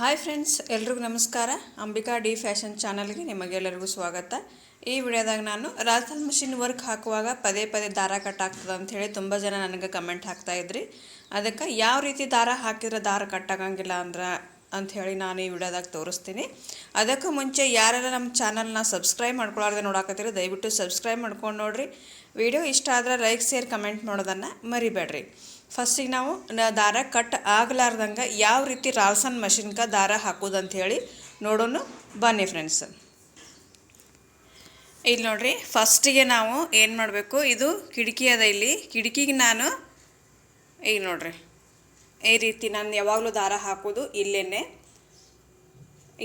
Hi friends, ಎಲ್ರಿಗೂ ನಮಸ್ಕಾರ. Ambika D fashion ಚಾನಲ್ಗೆ ನಿಮಗೆಲ್ಲರಿಗೂ ಸ್ವಾಗತ. ಈ ವಿಡಿಯೋದಾಗ ನಾನು ರಾಜಸ್ಥಾನ್ ಮಷಿನ್ ವರ್ಕ್ ಹಾಕುವಾಗ ಪದೇ ಪದೇ ದಾರ ಕಟ್ ಆಗ್ತದೆ ಅಂತ ಹೇಳಿ ತುಂಬ ಜನ ನನಗೆ ಕಮೆಂಟ್ ಹಾಕ್ತಾ ಇದ್ರಿ. ಅದಕ್ಕೆ ಯಾವ ರೀತಿ ದಾರ ಹಾಕಿದ್ರೆ ದಾರ ಕಟ್ಟಾಗಂಗಿಲ್ಲ ಅಂದ್ರೆ ಅಂತ ಹೇಳಿ ನಾನು ಈ ವಿಡಿಯೋದಾಗ ತೋರಿಸ್ತೀನಿ. ಅದಕ್ಕೂ ಮುಂಚೆ ಯಾರೆಲ್ಲ ನಮ್ಮ ಚಾನಲ್ನ ಸಬ್ಸ್ಕ್ರೈಬ್ ಮಾಡ್ಕೊಳಾರ್ದೆ ನೋಡಾಕತ್ತೀರಿ, ದಯವಿಟ್ಟು ಸಬ್ಸ್ಕ್ರೈಬ್ ಮಾಡ್ಕೊಂಡು ನೋಡಿರಿ. ವಿಡಿಯೋ ಇಷ್ಟ ಆದರೆ ಲೈಕ್, ಶೇರ್, ಕಮೆಂಟ್ ಮಾಡೋದನ್ನು ಮರಿಬೇಡ್ರಿ. ಫಸ್ಟಿಗೆ ನಾವು ದಾರ ಕಟ್ ಆಗಲಾರ್ದಂಗೆ ಯಾವ ರೀತಿ ರಾಲ್ಸನ್ ಮಷಿನ್ಗೆ ದಾರ ಹಾಕೋದು ಹೇಳಿ ನೋಡೋಣ. ಬನ್ನಿ ಫ್ರೆಂಡ್ಸ್ ಇಲ್ಲಿ ನೋಡ್ರಿ ಫಸ್ಟಿಗೆ ನಾವು ಏನು ಮಾಡಬೇಕು? ಇದು ಕಿಟಕಿ ಅದ ಇಲ್ಲಿ. ಕಿಟಕಿಗೆ ನಾನು ಈಗ ನೋಡ್ರಿ, ಈ ರೀತಿ ನಾನು ಯಾವಾಗಲೂ ದಾರ ಹಾಕೋದು ಇಲ್ಲೇ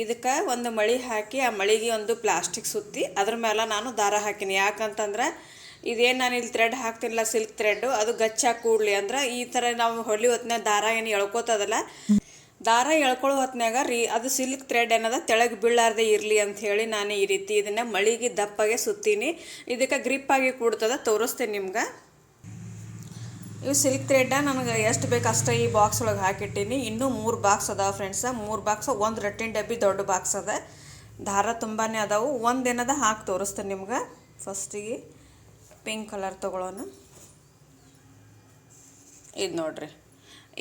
ಇದಕ್ಕೆ ಒಂದು ಮಳಿ ಹಾಕಿ ಆ ಮಳಿಗೆ ಒಂದು ಪ್ಲಾಸ್ಟಿಕ್ ಸುತ್ತಿ ಅದ್ರ ಮೇಲೆ ನಾನು ದಾರ ಹಾಕಿನಿ. ಯಾಕಂತಂದ್ರೆ ಇದೇನು ನಾನು ಇಲ್ಲಿ ಥ್ರೆಡ್ ಹಾಕ್ತಿಲ್ಲ ಸಿಲ್ಕ್ ಥ್ರೆಡ್ಡು ಅದು ಗಚ್ಚಾಗಿ ಕೂಡ್ಲಿ ಅಂದ್ರೆ ಈ ಥರ ನಾವು ಹೊಳ್ಳಿ ಹೊತ್ನ್ಯಾಗ ದಾರ ಏನು ಎಳ್ಕೊತದಲ್ಲ? ದಾರ ಎಳ್ಕೊಳ್ಳೋ ಹೊತ್ನ್ಯಾಗ ರೀ, ಅದು ಸಿಲ್ಕ್ ಥ್ರೆಡ್ ಏನದ? ತೆಳಗೆ ಬೀಳಾರ್ದೆ ಇರಲಿ ಅಂತ ಹೇಳಿ ನಾನು ಈ ರೀತಿ ಇದನ್ನು ಮಳಿಗೆ ದಪ್ಪಗೆ ಸುತ್ತೀನಿ. ಇದಕ್ಕೆ ಗ್ರಿಪ್ ಆಗಿ ಕೂಡ್ತದ, ತೋರಿಸ್ತೇನೆ ನಿಮ್ಗೆ. ಇವು ಸಿಲ್ಕ್ ಥ್ರೆಡ್ಡ ನನಗೆ ಎಷ್ಟು ಬೇಕು ಅಷ್ಟೇ ಈ ಬಾಕ್ಸ್ ಒಳಗೆ ಹಾಕಿಟ್ಟೀನಿ. ಇನ್ನೂ ಮೂರು ಬಾಕ್ಸ್ ಅದಾವ ಫ್ರೆಂಡ್ಸ ಮೂರು ಬಾಕ್ಸ್ ಒಂದು ರಟ್ಟಿನ ಡಬ್ಬಿ ದೊಡ್ಡ ಬಾಕ್ಸ್ ಅದ. ದಾರ ತುಂಬಾ ಅದಾವು. ಒಂದು ದಿನದ ಹಾಕಿ ತೋರಿಸ್ತೇನೆ ನಿಮ್ಗೆ ಫಸ್ಟಿಗೆ ಪಿಂಕ್ ಕಲರ್ ತೊಗೊಳೋಣ. ಇದು ನೋಡ್ರಿ.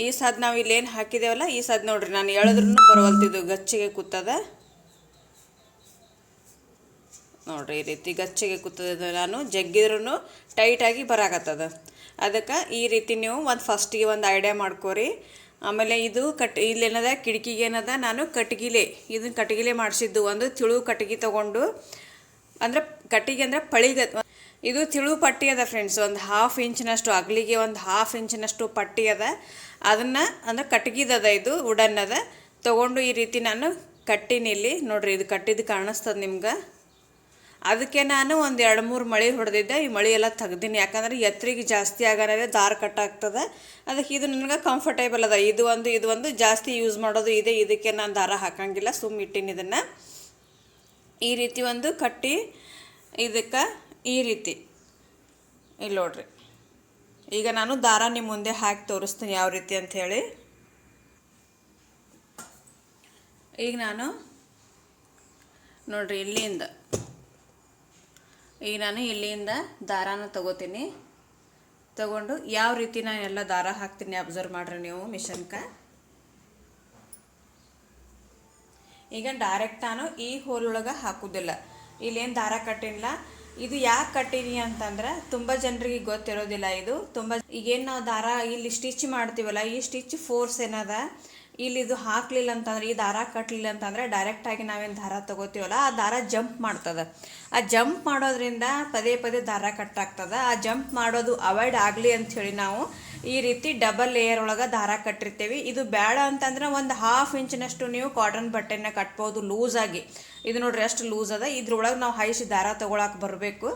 ಈ ಸದ್ ನಾವು ಇಲ್ಲಿ ಏನು ಹಾಕಿದೇವಲ್ಲ, ಈ ಸದ್ ನೋಡ್ರಿ. ನಾನು ಎಳದ್ರೂ ಬರುವಂತಿದ್ದು ಗಚ್ಚಿಗೆ ಕೂತದ. ನೋಡ್ರಿ, ಈ ರೀತಿ ಗಚ್ಚಿಗೆ ಕೂತದ ನಾನು. ಜಗ್ಗಿದ್ರೂ ಟೈಟಾಗಿ ಬರಾಕತ್ತದ. ಅದಕ್ಕೆ ಈ ರೀತಿ ನೀವು ಒಂದು ಫಸ್ಟಿಗೆ ಒಂದು ಐಡಿಯಾ ಮಾಡ್ಕೋರಿ. ಆಮೇಲೆ ಇದು ಕಟ್, ಇಲ್ಲೇನದ, ಕಿಟಕಿಗೆ ಏನದ, ನಾನು ಕಟ್ಗಿಲೆ. ಇದನ್ನ ಕಟ್ಗಿಲೆ ಮಾಡಿಸಿದ್ದು. ಒಂದು ತಿಳು ಕಟ್ಗಿ ತಗೊಂಡು, ಅಂದ್ರೆ ಕಟ್ಟಿಗೆ ಅಂದ್ರೆ ಪಳಿಗೆ ಇದು ತಿಳು ಪಟ್ಟಿ ಅದ ಫ್ರೆಂಡ್ಸ್ ಒಂದು ಹಾಫ್ ಇಂಚಿನಷ್ಟು ಅಗಲಿಗೆ ಒಂದು ಹಾಫ್ ಇಂಚಿನಷ್ಟು ಪಟ್ಟಿ ಅದ. ಅದನ್ನು ಅಂದ್ರೆ ಕಟ್ಗಿದದ ಇದು ವುಡನ್ ಅದ. ತೊಗೊಂಡು ಈ ರೀತಿ ನಾನು ಕಟ್ಟಿನಿ ಇಲ್ಲಿ. ನೋಡ್ರಿ, ಇದು ಕಟ್ಟಿದ್ದು ಕಾಣಿಸ್ತದೆ ನಿಮ್ಗೆ. ಅದಕ್ಕೆ ನಾನು ಒಂದು ಎರಡು ಮೂರು ಮಳೆ ಹೊಡೆದಿದ್ದೆ. ಈ ಮಳೆ ಎಲ್ಲ ತೆಗ್ದೀನಿ. ಯಾಕಂದ್ರೆ ಎತ್ತರಿಗೆ ಜಾಸ್ತಿ ಆಗೋದೇ ದಾರ ಕಟ್ಟಾಗ್ತದೆ. ಅದಕ್ಕೆ ಇದು ನನಗೆ ಕಂಫರ್ಟೇಬಲ್ ಅದ. ಇದು ಒಂದು ಇದು ಒಂದು ಜಾಸ್ತಿ ಯೂಸ್ ಮಾಡೋದು ಇದೆ. ಇದಕ್ಕೆ ನಾನು ದಾರ ಹಾಕಂಗಿಲ್ಲ. ಸುಮ್ಮ ಇಟ್ಟಿನಿ ಇದನ್ನು. ಈ ರೀತಿ ಒಂದು ಕಟ್ಟಿ ಇದಕ್ಕೆ ಈ ರೀತಿ. ಇಲ್ಲಿ ನೋಡ್ರಿ. ಈಗ ನಾನು ದಾರ ನಿಮ್ಮ ಮುಂದೆ ಹಾಕಿ ತೋರಿಸ್ತೀನಿ ಯಾವ ರೀತಿ ಅಂತ ಹೇಳಿ. ಈಗ ನಾನು ನೋಡ್ರಿ ಇಲ್ಲಿಂದ. ಈಗ ನಾನು ಇಲ್ಲಿಂದ ದಾರಾನ ತಗೋತೀನಿ. ತಗೊಂಡು ಯಾವ ರೀತಿ ನಾನು ಎಲ್ಲ ದಾರ ಹಾಕ್ತೀನಿ ಅಬ್ಸರ್ವ್ ಮಾಡ್ರಿ ನೀವು ಮಿಷನ್ಕ. ಈಗ ಡೈರೆಕ್ಟ್ ನಾನು ಈ ಹೋಲ್ ಒಳಗೆ ಹಾಕೋದಿಲ್ಲ. ಇಲ್ಲೇನು ದಾರ ಕಟ್ಟಿಲ್ಲ. ಇದು ಯಾಕೆ ಕಟ್ಟೀನಿ ಅಂತಂದ್ರೆ ತುಂಬ ಜನರಿಗೆ ಗೊತ್ತಿರೋದಿಲ್ಲ ಇದು. ತುಂಬ ಈಗೇನು ನಾವು ದಾರ ಇಲ್ಲಿ ಸ್ಟಿಚ್ ಮಾಡ್ತೀವಲ್ಲ, ಈ ಸ್ಟಿಚ್ ಫೋರ್ಸ್ ಏನದ? ಇಲ್ಲಿ ಇದು ಹಾಕ್ಲಿಲ್ಲ ಅಂತಂದ್ರೆ, ಈ ದಾರ ಕಟ್ಟಲಿಲ್ಲ ಅಂತಂದ್ರೆ ಡೈರೆಕ್ಟಾಗಿ ನಾವೇನು ದಾರ ತಗೋತೀವಲ್ಲ, ಆ ದಾರ ಜಂಪ್ ಮಾಡ್ತದ. ಆ ಜಂಪ್ ಮಾಡೋದ್ರಿಂದ ಪದೇ ಪದೇ ದಾರ ಆಗ್ತದ. ಆ ಜಂಪ್ ಮಾಡೋದು ಅವಾಯ್ಡ್ ಆಗಲಿ ಹೇಳಿ ನಾವು ಈ ರೀತಿ ಡಬಲ್ ಲೇಯರ್ ಒಳಗೆ ದಾರ ಕಟ್ಟಿರ್ತೀವಿ. ಇದು ಬೇಡ ಅಂತಂದ್ರೆ ಒಂದು ಹಾಫ್ ಇಂಚಿನಷ್ಟು ನೀವು ಕಾಟನ್ ಬಟ್ಟೆನ ಕಟ್ಬೋದು ಲೂಸಾಗಿ ಇದು ನೋಡ್ರಿ ಅಷ್ಟು ಲೂಸ್ ಅದ. ಇದ್ರೊಳಗೆ ನಾವು ಹೈಸಿ ದಾರ ತೊಗೊಳಕ್ಕೆ ಬರಬೇಕು.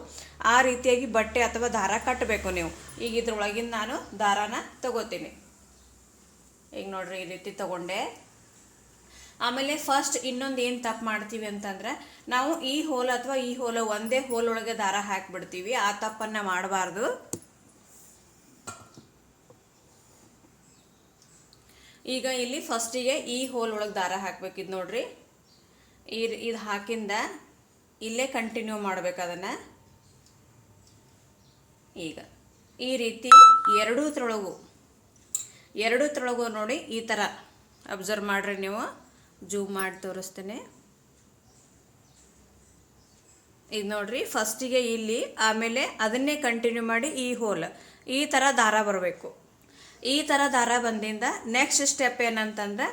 ಆ ರೀತಿಯಾಗಿ ಬಟ್ಟೆ ಅಥವಾ ದಾರ ಕಟ್ಟಬೇಕು ನೀವು. ಈಗ ಇದ್ರೊಳಗಿಂದ ನಾನು ದಾರಾನ ತಗೋತೀನಿ. ಈಗ ನೋಡ್ರಿ ಈ ರೀತಿ ತಗೊಂಡೆ. ಆಮೇಲೆ ಫಸ್ಟ್ ಇನ್ನೊಂದು ಏನು ತಪ್ಪು ಮಾಡ್ತೀವಿ ಅಂತಂದ್ರೆ ನಾವು ಈ ಹೋಲ್ ಅಥವಾ ಈ ಹೋಲ ಒಂದೇ ಹೋಲ್ ಒಳಗೆ ದಾರ ಹಾಕಿಬಿಡ್ತೀವಿ. ಆ ತಪ್ಪನ್ನು ಮಾಡಬಾರ್ದು. ಈಗ ಇಲ್ಲಿ ಫಸ್ಟಿಗೆ ಈ ಹೋಲ್ ಒಳಗೆ ದಾರ ಇದು ನೋಡ್ರಿ. ಈ ಇದು ಹಾಕಿಂದ ಇಲ್ಲೇ ಕಂಟಿನ್ಯೂ ಮಾಡಬೇಕು ಅದನ್ನು. ಈಗ ಈ ರೀತಿ ಎರಡೂ ತೊಳಗು ಎರಡೂ ತೊಳಗು ನೋಡಿ ಈ ಥರ ಅಬ್ಸರ್ವ್ ಮಾಡಿರಿ ನೀವು. ಜೂಮ್ ಮಾಡಿ ತೋರಿಸ್ತೇನೆ. ಈಗ ನೋಡ್ರಿ ಫಸ್ಟಿಗೆ ಇಲ್ಲಿ ಆಮೇಲೆ ಅದನ್ನೇ ಕಂಟಿನ್ಯೂ ಮಾಡಿ ಈ ಹೋಲ್ ಈ ಥರ ದಾರ ಬರಬೇಕು. ಈ ಥರ ದಾರ ಬಂದಿಂದ ನೆಕ್ಸ್ಟ್ ಸ್ಟೆಪ್ ಏನಂತಂದ್ರೆ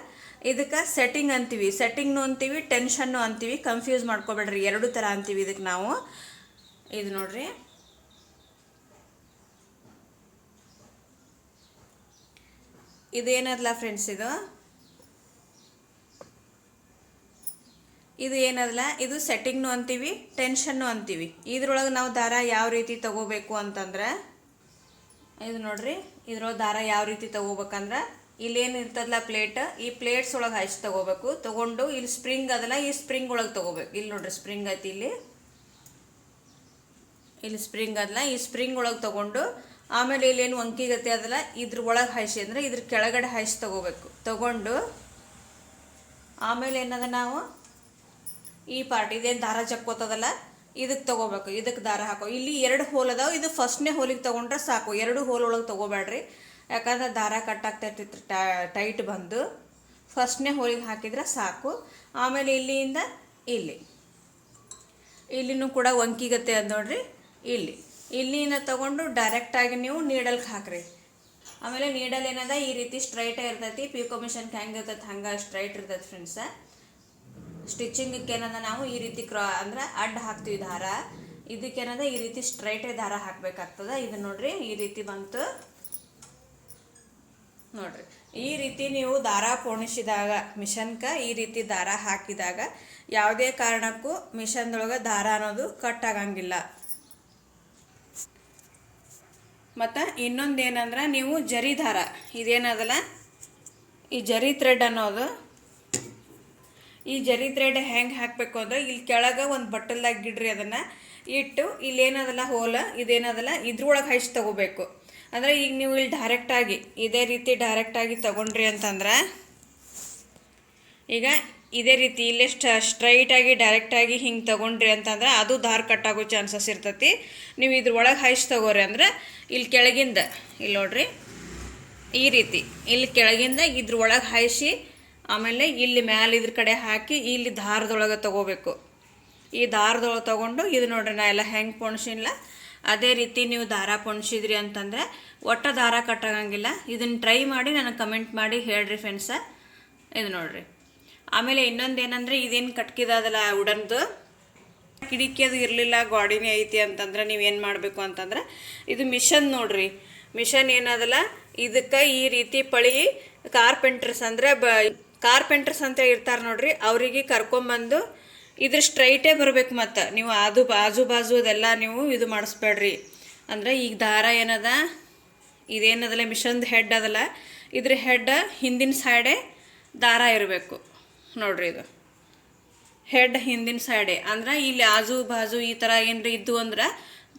ಇದಕ್ಕೆ ಸೆಟ್ಟಿಂಗ್ ಅಂತೀವಿ. ಸೆಟ್ಟಿಂಗ್ನು ಅಂತೀವಿ ಟೆನ್ಷನ್ನು ಅಂತೀವಿ. ಕನ್ಫ್ಯೂಸ್ ಮಾಡ್ಕೋಬೇಡ್ರಿ. ಎರಡು ಥರ ಅಂತೀವಿ ಇದಕ್ಕೆ ನಾವು. ಇದು ನೋಡ್ರಿ. ಇದೇನದಲ್ಲ ಫ್ರೆಂಡ್ಸ್ ಇದು? ಇದು ಏನದಲ್ಲ ಇದು ಸೆಟ್ಟಿಂಗ್ನು ಅಂತೀವಿ ಟೆನ್ಷನ್ನು ಅಂತೀವಿ. ಇದ್ರೊಳಗೆ ನಾವು ದಾರ ಯಾವ ರೀತಿ ತಗೋಬೇಕು ಅಂತಂದ್ರೆ ಇದು ನೋಡ್ರಿ, ಇದ್ರ ದಾರ ಯಾವ ರೀತಿ ತಗೋಬೇಕಂದ್ರೆ ಇಲ್ಲೇನು ಇರ್ತದಲ್ಲ ಪ್ಲೇಟ್ ಈ ಪ್ಲೇಟ್ಸ್ ಒಳಗೆ ಹಚ್ಚಿ ತಗೋಬೇಕು. ತಗೊಂಡು ಇಲ್ಲಿ ಸ್ಪ್ರಿಂಗ್ ಅದಲ್ಲ ಈ ಸ್ಪ್ರಿಂಗ್ ಒಳಗೆ ತಗೋಬೇಕು. ಇಲ್ಲಿ ನೋಡ್ರಿ ಸ್ಪ್ರಿಂಗ್ ಐತಿ ಇಲ್ಲಿ. ಇಲ್ಲಿ ಸ್ಪ್ರಿಂಗ್ ಅದಲ್ಲ ಈ ಸ್ಪ್ರಿಂಗ್ ಒಳಗೆ ತಗೊಂಡು ಆಮೇಲೆ ಇಲ್ಲೇನು ವಂಕಿಗತಿ ಅದಲ್ಲ ಇದ್ರ ಒಳಗೆ ಹಾಯಿಸಿ ಅಂದರೆ ಇದ್ರ ಕೆಳಗಡೆ ಹಾಯಿಸಿ ತಗೋಬೇಕು. ತಗೊಂಡು ಆಮೇಲೆ ಏನದ ನಾವು? ಈ ಪಾರ್ಟ್ ಇದೇನು ದಾರ ಜಕ್ಕೋತದಲ್ಲ ಇದಕ್ಕೆ ತಗೋಬೇಕು ಇದಕ್ಕೆ ದಾರ ಹಾಕೋ. ಇಲ್ಲಿ ಎರಡು ಹೋಲ್ ಅದಾವೆ, ಇದು ಫಸ್ಟ್ನೇ ಹೋಲಿಗೆ ತೊಗೊಂಡ್ರೆ ಸಾಕು. ಎರಡು ಹೋಲ್ ಒಳಗೆ ತೊಗೋಬೇಡ್ರಿ. ಯಾಕಂದ್ರೆ ದಾರ ಕಟ್ಟಾಗ್ತೈತಿ ಟೈಟ್ ಬಂದು. ಫಸ್ಟ್ನೇ ಹೋಲಿಗೆ ಹಾಕಿದ್ರೆ ಸಾಕು. ಆಮೇಲೆ ಇಲ್ಲಿಂದ ಇಲ್ಲಿ. ಇಲ್ಲಿನೂ ಕೂಡ ವಂಕಿಗತ್ತೆ ಅದು ನೋಡ್ರಿ. ಇಲ್ಲಿ. ಇಲ್ಲಿಂದ ತಗೊಂಡು ಡೈರೆಕ್ಟಾಗಿ ನೀವು ನೀಡಲ್ಗೆ ಹಾಕ್ರಿ. ಆಮೇಲೆ ನೀಡಲ್ ಏನದ? ಈ ರೀತಿ ಸ್ಟ್ರೈಟ್ ಇರ್ತೈತಿ. ಮಿಷನ್ಗೆ ಹೆಂಗೆ ಇರ್ತೈತೆ? ಹಂಗೆ ಸ್ಟ್ರೈಟ್ ಇರ್ತೈತೆ ಫ್ರೆಂಡ್ಸ ಸ್ಟಿಚಿಂಗಕ್ಕೆ ಏನದ ನಾವು ಈ ರೀತಿ ಕ್ರಾ, ಅಂದ್ರೆ ಅಡ್ಡ ಹಾಕ್ತೀವಿ ದಾರ ಇದಕ್ಕೇನದ ಈ ರೀತಿ ಸ್ಟ್ರೈಟೇ ದಾರ ಹಾಕ್ಬೇಕಾಗ್ತದ. ಇದು ನೋಡ್ರಿ, ಈ ರೀತಿ ಬಂತು. ನೋಡ್ರಿ, ಈ ರೀತಿ ನೀವು ದಾರ ಪೋಣಿಸಿದಾಗ, ಮಿಷನ್ಕ ಈ ರೀತಿ ದಾರ ಹಾಕಿದಾಗ ಯಾವುದೇ ಕಾರಣಕ್ಕೂ ಮಿಷನ್ದೊಳಗೆ ದಾರ ಅನ್ನೋದು ಕಟ್ ಆಗಂಗಿಲ್ಲ ಮತ್ತು ಇನ್ನೊಂದು ಏನಂದ್ರೆ ನೀವು ಜರಿ ದಾರ ಇದೇನದಲ್ಲ? ಈ ಜರಿ ಥ್ರೆಡ್ ಅನ್ನೋದು. ಈ ಜರಿ ಥ್ರೆಡ್ ಹೆಂಗೆ ಹಾಕಬೇಕು ಅಂದ್ರೆ ಇಲ್ಲಿ ಕೆಳಗೆ ಒಂದು ಬಟ್ಟಲ್ದಾಗ ಗಿಡ್ರಿ ಅದನ್ನು ಇಟ್ಟು ಇಲ್ಲೇನದಲ್ಲ ಹೋಲ, ಇದೇನದಲ್ಲ ಇದ್ರೊಳಗೆ ಹೈಸ್ ತಗೋಬೇಕು. ಅಂದರೆ ಈಗ ನೀವು ಇಲ್ಲಿ ಡೈರೆಕ್ಟಾಗಿ ಇದೇ ರೀತಿ ಡೈರೆಕ್ಟಾಗಿ ತಗೊಂಡ್ರಿ ಅಂತಂದ್ರೆ, ಈಗ ಇದೇ ರೀತಿ ಇಲ್ಲೇ ಸ್ಟ ಸ್ಟ್ರೈಟಾಗಿ ಡೈರೆಕ್ಟಾಗಿ ಹಿಂಗೆ ತಗೊಂಡ್ರಿ ಅಂತಂದ್ರೆ ಅದು ದಾರ ಕಟ್ಟಾಗೋ ಚಾನ್ಸಸ್ ಇರ್ತೈತಿ. ನೀವು ಇದ್ರೊಳಗೆ ಹೈಸ್ ತಗೋರಿ ಅಂದ್ರೆ ಇಲ್ಲಿ ಕೆಳಗಿಂದ, ಇಲ್ಲಿ ನೋಡ್ರಿ, ಈ ರೀತಿ, ಇಲ್ಲಿ ಕೆಳಗಿಂದ ಇದ್ರೊಳಗೆ ಹಾಯಿಸಿ ಆಮೇಲೆ ಇಲ್ಲಿ ಮ್ಯಾಲೆ ಇದ್ರ ಕಡೆ ಹಾಕಿ ಇಲ್ಲಿ ದಾರದೊಳಗೆ ತಗೋಬೇಕು. ಈ ದಾರದೊಳಗೆ ತಗೊಂಡು ಇದು ನೋಡ್ರಿ ನಾ ಎಲ್ಲ ಹೆಂಗೆ ಪೊಣ್ಸಿಲ್ಲ ಅದೇ ರೀತಿ ನೀವು ದಾರ ಪೊಣ್ಸಿದ್ರಿ ಅಂತಂದರೆ ಒಟ್ಟ ದಾರ ಕಟ್ಟಾಗಂಗಿಲ್ಲ ಇದನ್ನು ಟ್ರೈ ಮಾಡಿ ನನಗೆ ಕಮೆಂಟ್ ಮಾಡಿ ಹೇಳ್ರಿ ಫ್ರೆಂಡ್ಸ ಇದು ನೋಡ್ರಿ. ಆಮೇಲೆ ಇನ್ನೊಂದು ಏನಂದರೆ ಇದೇನು ಕಟ್ಕಿದಲ್ಲ ಉಡನ್ದು? ಕಿಡಿಕಿ ಅದು ಇರಲಿಲ್ಲ, ಗಾಡಿನೇ ಐತಿ ಅಂತಂದ್ರೆ ನೀವೇನು ಮಾಡಬೇಕು ಅಂತಂದ್ರೆ ಇದು ಮಿಷನ್ ನೋಡ್ರಿ. ಮಿಷನ್ ಏನದಲ್ಲ ಇದಕ್ಕೆ ಈ ರೀತಿ ಪಳಿ ಕಾರ್ಪೆಂಟ್ರಸ್ ಅಂದರೆ ಬ ಕಾರ್ಪೆಂಟ್ರಸ್ ಅಂತ ಇರ್ತಾರೆ ನೋಡ್ರಿ, ಅವರಿಗೆ ಕರ್ಕೊಂಬಂದು ಇದ್ರ ಸ್ಟ್ರೈಟೇ ಬರಬೇಕು ಮತ್ತು. ನೀವು ಆಜು ಬಾಜು ಬಾಜು ಅದೆಲ್ಲ ನೀವು ಇದು ಮಾಡಿಸ್ಬೇಡ್ರಿ. ಅಂದ್ರೆ ಈಗ ದಾರ ಏನದ, ಇದೇನದಲ್ಲ, ಮಿಷನ್ದು ಹೆಡ್ ಅದಲ್ಲ, ಇದ್ರ ಹೆಡ್ ಹಿಂದಿನ ಸೈಡೇ ದಾರ ಇರಬೇಕು. ನೋಡ್ರಿ ಇದು. ಹೆಡ್ ಹಿಂದಿನ ಸೈಡೆ ಅಂದ್ರೆ ಇಲ್ಲಿ ಆಜು ಬಾಜು ಈ ಥರ ಏನರ ಇದ್ದು ಅಂದ್ರೆ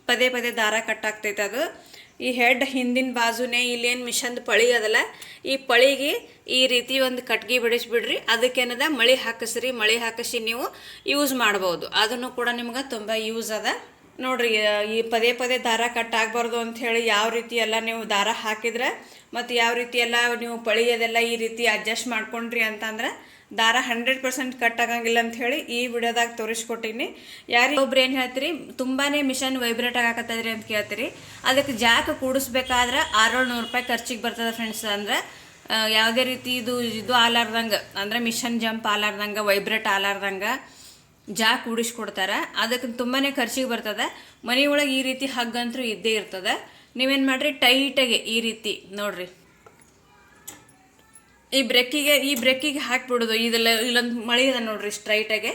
ಪದೇ ಪದೇ ದಾರ ಕಟ್ಟಾಗ್ತೈತೆ ಅದು. ಈ ಹೆಡ್ ಹಿಂದಿನ ಬಾಜುನೇ ಇಲ್ಲೇನು ಮಿಷನ್ದು ಪಳಿ ಅದಲ್ಲ, ಈ ಪಳಿಗೆ ಈ ರೀತಿ ಒಂದು ಕಟ್ಗೆ ಬಿಡಿಸ್ಬಿಡ್ರಿ, ಅದಕ್ಕೇನದ ಮಳೆ ಹಾಕಿಸ್ರಿ, ಮಳೆ ಹಾಕಿಸಿ ನೀವು ಯೂಸ್ ಮಾಡ್ಬೋದು. ಅದನ್ನು ಕೂಡ ನಿಮ್ಗೆ ತುಂಬ ಯೂಸ್ ಅದ. ನೋಡ್ರಿ ಈ ಪದೇ ಪದೇ ದಾರ ಕಟ್ ಆಗಬಾರ್ದು ಹೇಳಿ ಯಾವ ರೀತಿ ಎಲ್ಲ ನೀವು ದಾರ ಹಾಕಿದ್ರೆ ಮತ್ತು ಯಾವ ರೀತಿ ಎಲ್ಲ ನೀವು ಪಳಿಯೋದೆಲ್ಲ ಈ ರೀತಿ ಅಡ್ಜಸ್ಟ್ ಮಾಡ್ಕೊಂಡ್ರಿ ಅಂತಂದ್ರೆ ದಾರ ಹಂಡ್ರೆಡ್ ಪರ್ಸೆಂಟ್ ಕಟ್ ಆಗಂಗಿಲ್ಲ ಅಂತ ಹೇಳಿ ಈ ವಿಡಿಯೋದಾಗ ತೋರಿಸ್ಕೊಟ್ಟಿನಿ. ಯಾರಿಗೆ ಒಬ್ರು ಏನು ಹೇಳ್ತೀರಿ ತುಂಬಾ ಮಿಷನ್ ವೈಬ್ರೇಟ್ ಆಗಾಕತ್ತದ್ರಿ ಅಂತ ಕೇಳ್ತೀರಿ. ಅದಕ್ಕೆ ಜಾಕ್ ಕೂಡಿಸ್ಬೇಕಾದ್ರೆ ಆರೇಳು ನೂರು ರೂಪಾಯಿ ಖರ್ಚಿಗೆ ಬರ್ತದೆ ಫ್ರೆಂಡ್ಸ್ ಅಂದ್ರೆ ಯಾವುದೇ ರೀತಿ ಇದು ಇದು ಆಲಾರ್ದಂಗೆ, ಅಂದರೆ ಮಿಷನ್ ಜಂಪ್ ಆಲಾರ್ದಂಗೆ ವೈಬ್ರೇಟ್ ಆಲಾರ್ದಂಗೆ ಜಾ ಕೂಡಿಸ್ಕೊಡ್ತಾರೆ ಅದಕ್ಕೆ ತುಂಬಾ ಖರ್ಚಿಗೆ ಬರ್ತದೆ. ಮನೆಯೊಳಗೆ ಈ ರೀತಿ ಹಗ್ಗಂತೂ ಇದ್ದೇ ಇರ್ತದೆ. ನೀವೇನು ಮಾಡಿರಿ? ಟೈಟಾಗಿ ಈ ರೀತಿ ನೋಡ್ರಿ. ಈ ಬ್ರೆಕ್ಕಿಗೆ ಈ ಬ್ರೆಕ್ಕಿಗೆ ಹಾಕ್ಬಿಡೋದು. ಇದೆಲ್ಲ, ಇಲ್ಲೊಂದು ಮಳಿ ಅದ ನೋಡ್ರಿ ಸ್ಟ್ರೈಟಾಗೆ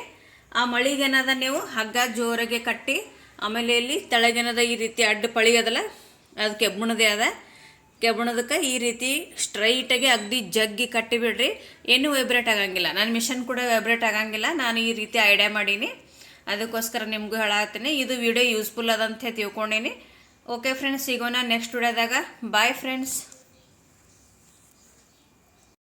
ಆ ಮಳಿಗೆ ಏನದ ನೀವು ಹಗ್ಗ ಜೋರಾಗೆ ಕಟ್ಟಿ, ಆಮೇಲೆ ಇಲ್ಲಿ ತೆಳಗೇನದ ಈ ರೀತಿ ಅಡ್ಡ ಪಳಿ ಅದಲ್ಲ ಅದು ಅದ. ಕೆಬ್ಬಣದಕ್ಕೆ ಈ ರೀತಿ ಸ್ಟ್ರೈಟಾಗಿ ಅಗ್ದಿ ಜಗ್ಗಿ ಕಟ್ಟಿಬಿಡ್ರಿ ಏನೂ ವೈಬ್ರೇಟ್ ಆಗಂಗಿಲ್ಲ. ನನ್ನ ಮಿಷನ್ ಕೂಡ ವೈಬ್ರೇಟ್ ಆಗಂಗಿಲ್ಲ. ನಾನು ಈ ರೀತಿ ಐಡಿಯಾ ಮಾಡೀನಿ. ಅದಕ್ಕೋಸ್ಕರ ನಿಮಗೂ ಹೇಳತ್ತೀನಿ ಇದು ವಿಡಿಯೋ ಯೂಸ್ಫುಲ್ ಅದಂತ ತಿಳ್ಕೊಂಡೀನಿ. ಓಕೆ ಫ್ರೆಂಡ್ಸ್ ಸಿಗೋಣ ನೆಕ್ಸ್ಟ್ ವಿಡಿಯೋದಾಗ ಬಾಯ್ ಫ್ರೆಂಡ್ಸ್